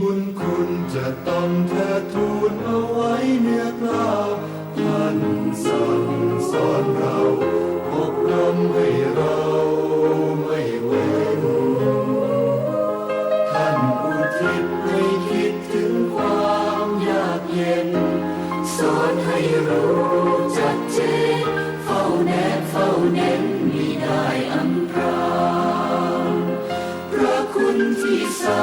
บุญคุณจะต้องเธอทูลเอาไว้เนื้อกล้าท่านสั่งสอนเราอบรมให้เราไม่เว้นท่านอุทิศให้คิดถึงความยากเย็น สอนให้รู้จักเจนเฝ้าแนบเฝ้าเน้นมีได้อำนพรางพระคุณที่สา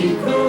ค